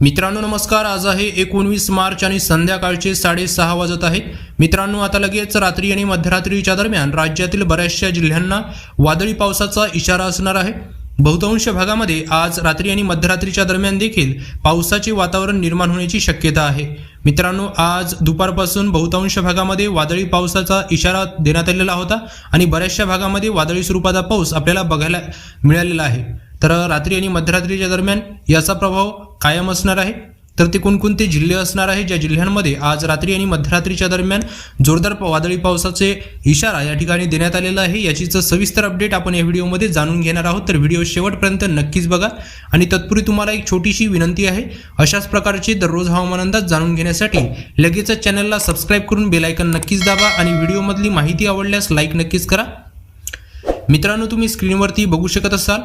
मित्रांनो नमस्कार. आज आहे एकोणवीस मार्च आणि संध्याकाळचे साडेसहा वाजत आहे. मित्रांनो आता लगेच रात्री आणि मध्यरात्रीच्या दरम्यान राज्यातील बऱ्याचशा जिल्ह्यांना वादळी पावसाचा इशारा असणार आहे. बहुतांश भागामध्ये आज रात्री आणि मध्यरात्रीच्या दरम्यान देखील पावसाचे वातावरण निर्माण होण्याची शक्यता आहे. मित्रांनो आज दुपारपासून बहुतांश भागामध्ये वादळी पावसाचा इशारा देण्यात आलेला होता आणि बऱ्याचशा भागामध्ये वादळी स्वरूपाचा पाऊस आपल्याला बघायला मिळालेला आहे. तर रात्री आणि मध्यरात्रीच्या दरम्यान याचा प्रभाव कायम असणार आहे. तर ते कोणकोणते जिल्हे असणार आहे? ज्या जिल्ह्यांमध्ये आज रात्री आणि मध्यरात्रीच्या दरम्यान जोरदार वादळी पावसाचे इशारा या ठिकाणी देण्यात आलेला आहे. याचीच सविस्तर अपडेट आपण या व्हिडिओमध्ये जाणून घेणार आहोत. तर व्हिडिओ शेवटपर्यंत नक्कीच बघा. आणि तत्पूर्वी तुम्हाला एक छोटीशी विनंती आहे. अशाच प्रकारचे दररोज हवामान अंदाज जाणून घेण्यासाठी लगेचच चॅनलला सबस्क्राईब करून बेलायकन नक्कीच दाबा आणि व्हिडिओमधली माहिती आवडल्यास लाईक नक्कीच करा. मित्रांनो तुम्ही स्क्रीनवरती बघू शकत असाल.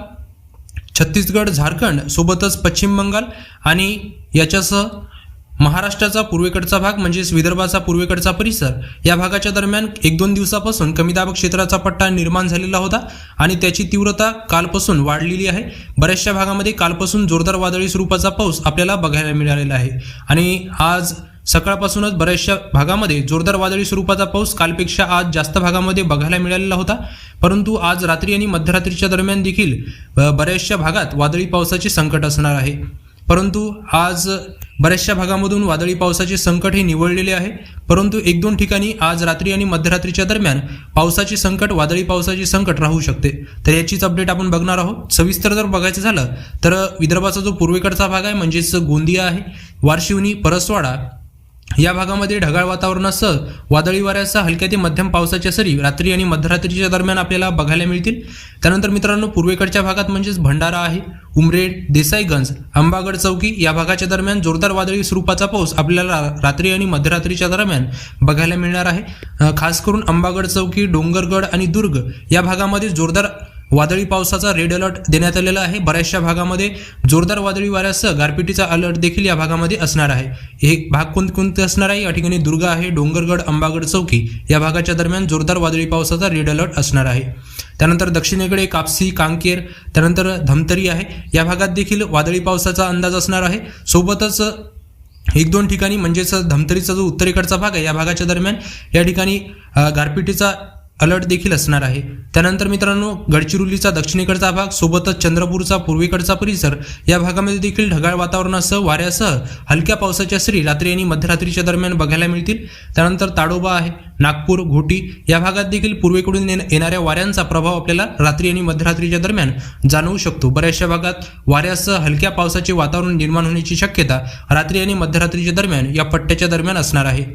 छत्तीसगड झारखंड सोबतच पश्चिम बंगाल आणि याच्यासह महाराष्ट्राचा पूर्वेकडचा भाग म्हणजेच विदर्भाचा पूर्वेकडचा परिसर या भागाच्या दरम्यान एक दोन दिवसापासून कमी दाब क्षेत्राचा पट्टा निर्माण झालेला होता आणि त्याची तीव्रता कालपासून वाढलेली आहे. बऱ्याचशा भागामध्ये कालपासून जोरदार वादळी स्वरूपाचा पाऊस आपल्याला बघायला मिळालेला आहे. आणि आज सकाळपासूनच बऱ्याचशा भागामध्ये जोरदार वादळी स्वरूपाचा पाऊस कालपेक्षा आज जास्त भागामध्ये बघायला मिळालेला होता. परंतु आज रात्री आणि मध्यरात्रीच्या दरम्यान देखील बऱ्याचशा भागात वादळी पावसाचे संकट असणार आहे. परंतु आज बऱ्याचशा भागामधून वादळी पावसाचे संकट हे निवळलेले आहे. परंतु एक दोन ठिकाणी आज रात्री आणि मध्यरात्रीच्या दरम्यान पावसाचे संकट वादळी पावसाचे संकट राहू शकते. तर याचीच अपडेट आपण बघणार आहोत. सविस्तर जर बघायचं झालं तर विदर्भाचा जो पूर्वेकडचा भाग आहे म्हणजेच गोंदिया आहे. वारशिवनी परसवाडा या भागामध्ये ढगाळ वातावरणासह वादळी वाऱ्यासह हलक्या ते मध्यम पावसाच्या सरी रात्री आणि मध्यरात्रीच्या दरम्यान आपल्याला बघायला मिळतील. त्यानंतर मित्रांनो पूर्वेकडच्या भागात म्हणजेच भंडारा आहे उमरेड देसाईगंज अंबागड चौकी या भागाच्या दरम्यान जोरदार वादळी स्वरूपाचा पाऊस आपल्याला रा- रात्री आणि मध्यरात्रीच्या दरम्यान बघायला मिळणार आहे. खास करून अंबागड चौकी डोंगरगड आणि दुर्ग या भागामध्ये जोरदार वादळी पावसाचा रेड अलर्ट देण्यात आलेला आहे. बऱ्याचशा भागामध्ये जोरदार वादळी वाऱ्यासह गारपिटीचा अलर्ट देखील या भागामध्ये असणार आहे. हे भाग कोणकोणते असणार आहे? या ठिकाणी दुर्ग आहे डोंगरगड अंबागड चौकी या भागाच्या दरम्यान जोरदार वादळी पावसाचा रेड अलर्ट असणार आहे. त्यानंतर दक्षिणेकडे कापसी कांकेर त्यानंतर धमतरी आहे. या भागात देखील वादळी पावसाचा अंदाज असणार आहे. सोबतच एक दोन ठिकाणी म्हणजेच धमतरीचा जो उत्तरेकडचा भाग आहे या भागाच्या दरम्यान या ठिकाणी गारपिटीचा अलर्ट देखील असणार आहे. त्यानंतर मित्रांनो गडचिरोलीचा दक्षिणेकडचा भाग सोबतच चंद्रपूरचा पूर्वेकडचा परिसर या भागामध्ये देखील ढगाळ वातावरणासह वाऱ्यासह हलक्या पावसाच्या सरी रात्री आणि मध्यरात्रीच्या दरम्यान बघायला मिळतील. त्यानंतर ताडोबा आहे नागपूर घोटी या भागात देखील पूर्वेकडून येणाऱ्या वाऱ्यांचा प्रभाव आपल्याला रात्री आणि मध्यरात्रीच्या दरम्यान जाणवू शकतो. बऱ्याचशा भागात वाऱ्यासह हलक्या पावसाचे वातावरण निर्माण होण्याची शक्यता रात्री आणि मध्यरात्रीच्या दरम्यान या पट्ट्याच्या दरम्यान असणार आहे.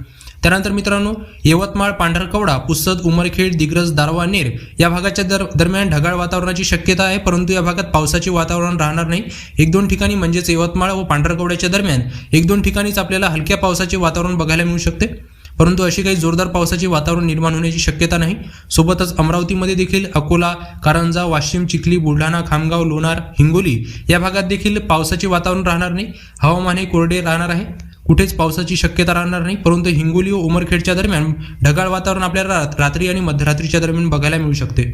त्यानंतर मित्रांनो यवतमाळ पांढरकवडा पुसद उमरखेड दिग्रज दारवा नेर या भागाच्या दर दरम्यान ढगाळ वातावरणाची शक्यता आहे परंतु या भागात पावसाचे वातावरण राहणार नाही. एक दोन ठिकाणी म्हणजेच यवतमाळ व पांढरकवड्याच्या दरम्यान एक दोन ठिकाणीच आपल्याला हलक्या पावसाचे वातावरण बघायला मिळू शकते. परंतु अशी काही जोरदार पावसाचे वातावरण निर्माण होण्याची शक्यता नाही. सोबतच अमरावतीमध्ये देखील अकोला कारंजा वाशिम चिखली बुलढाणा खामगाव लोणार हिंगोली या भागात देखील पावसाचे वातावरण राहणार नाही. हवामान हे कोरडे राहणार आहे. कुठेच पावसाची शक्यता राहणार नाही परंतु हिंगोली व उमरखेडच्या दरम्यान ढगाळ वातावरण आपल्याला रात्री आणि मध्यरात्रीच्या दरम्यान बघायला मिळू शकते.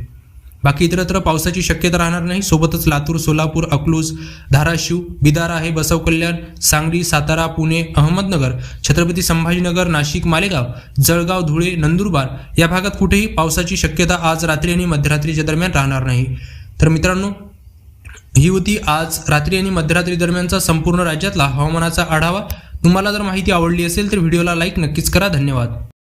बाकी इतरत्र पावसाची शक्यता राहणार नाही सोबतच लातूर सोलापूर अकलूज धाराशिव बिदारा हे बसव कल्याण सांगली सातारा पुणे अहमदनगर छत्रपती संभाजीनगर नाशिक मालेगाव जळगाव धुळे नंदुरबार या भागात कुठेही पावसाची शक्यता आज रात्री आणि मध्यरात्रीच्या दरम्यान राहणार नाही. तर मित्रांनो ही होती आज रात्री आणि मध्यरात्री दरम्यानचा संपूर्ण राज्यातला हवामानाचा आढावा. तुम्हाला जर माहिती आवडली असेल तर व्हिडिओला लाईक नक्कीच करा. धन्यवाद.